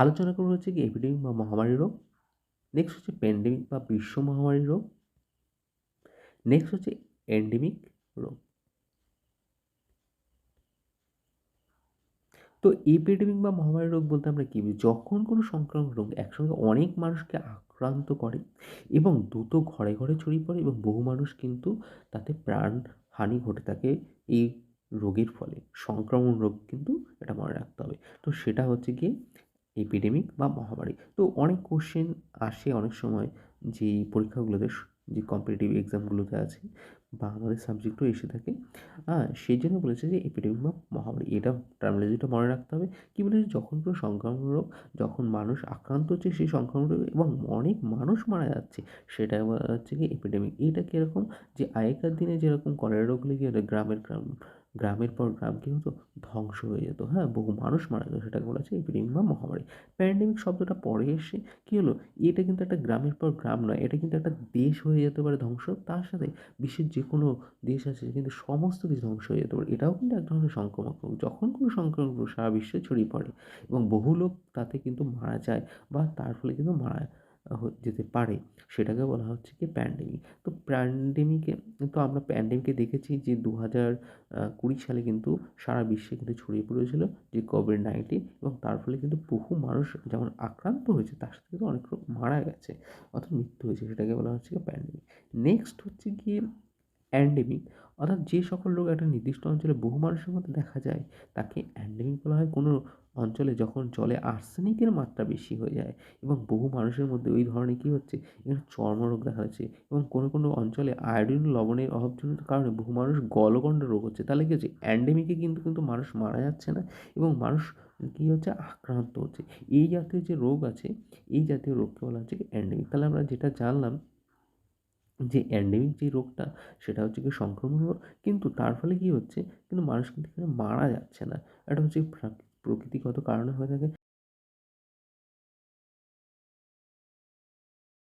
আলোচনা করব হচ্ছে কি এপিডেমিক বা মহামারী রোগ। নেক্সট হচ্ছে প্যান্ডেমিক বা বিশ্ব মহামারী রোগ। নেক্সট হচ্ছে এন্ডেমিক রোগ। তো এপিডেমিক বা মহামারী রোগ বলতে আমরা কী যখন কোনো সংক্রামক রোগ একসঙ্গে অনেক মানুষকে আক্রান্ত করে এবং দ্রুত ঘরে ঘরে ছড়িয়ে পড়ে এবং বহু মানুষ কিন্তু তাতে প্রাণ হানি ঘটে থাকে এই রোগের ফলে। সংক্রমণ রোগ কিন্তু এটা মনে রাখতে হবে। তো সেটা হচ্ছে গিয়ে এপিডেমিক বা মহামারী। তো অনেক কোশ্চেন আসে অনেক সময় যে পরীক্ষাগুলোতে, যে কম্পিটিটিভ এক্সামগুলোতে আছে। বা আমাদের সাবজেক্টও এসে থাকে। হ্যাঁ সেই জন্য বলেছে যে এপিডেমিক বা মহামারী, এটা টার্মিনোলজিটা মনে রাখতে হবে। কী বলেছে? যখন কোনো সংক্রামক রোগ, যখন মানুষ আক্রান্ত হচ্ছে, সেই সংক্রামক রোগ এবং অনেক মানুষ মারা যাচ্ছে, সেটা হচ্ছে কি এপিডেমিক এটা কীরকম? যে আগেকার দিনে যেরকম কলেরা রোগ লেগে গ্রামের গ্রাম, গ্রামের পর গ্রাম কী হতো? ধ্বংস হয়ে যেত হ্যাঁ? বহু মানুষ মারা যেত, সেটাকে বলা হচ্ছে এপিডেমিক বা মহামারী। প্যান্ডেমিক শব্দটা পরে এসে কী হলো? এটা কিন্তু একটা গ্রামের পর গ্রাম নয়, এটা কিন্তু একটা দেশ হয়ে যেতে পারে ধ্বংস। তার সাথে বিশ্বের যে কোনো দেশ আছে কিন্তু সমস্ত কিছু ধ্বংস হয়ে যেতে পারে। এটাও কিন্তু এক ধরনের সংক্রমক রোগ যখন কোনো সংক্রমক রোগ সারা বিশ্বে ছড়িয়ে পড়ে এবং বহু লোক তাতে কিন্তু মারা যায় বা তার ফলে কিন্তু মারা যেতে পারে, সেটাকে বলা হচ্ছে কি প্যান্ডেমিক তো প্যান্ডেমিকে তো আমরা প্যান্ডেমিকে দেখেছি যে দু হাজার কুড়ি সালে কিন্তু সারা বিশ্বে কিন্তু ছড়িয়ে পড়েছিল যে কোভিড নাইন্টিন এবং তার ফলে কিন্তু বহু মানুষ যেমন আক্রান্ত হয়েছে, তার সাথে কিন্তু অনেক মারা গেছে অর্থাৎ মৃত্যু হয়েছে, সেটাকে বলা হচ্ছে কি প্যান্ডেমিক নেক্সট হচ্ছে গিয়ে অ্যান্ডেমিক অর্থাৎ যে সকল রোগ একটা নির্দিষ্ট অঞ্চলে বহু মানুষের মধ্যে দেখা যায়, তাকে অ্যান্ডেমিক বলা হয়। কোনো অঞ্চলে যখন জলে আর্সেনিকের মাত্রা বেশি হয়ে যায় এবং বহু মানুষের মধ্যে ওই ধরনের কী হচ্ছে? এখানে চর্মরোগ দেখা যাচ্ছে এবং কোনো কোনো অঞ্চলে আয়োডিন লবণের অভাবজনিত কারণে বহু মানুষ গলগণ্ড রোগ হচ্ছে। তাহলে কী হচ্ছে? অ্যান্ডেমিকে কিন্তু কিন্তু মানুষ মারা যাচ্ছে না এবং মানুষ কী হচ্ছে? আক্রান্ত হচ্ছে। এই জাতীয় যে রোগ আছে, এই জাতীয় রোগকে বলা হচ্ছে অ্যান্ডেমিক তাহলে আমরা যেটা জানলাম যে অ্যান্ডেমিক যে রোগটা, সেটা হচ্ছে কি সংক্রমণ রোগ। কিন্তু তার ফলে কী হচ্ছে? কিন্তু মানুষ কিন্তু এখানে মারা যাচ্ছে না। এটা হচ্ছে প্রকৃতিগত কারণে হয়ে থাকে।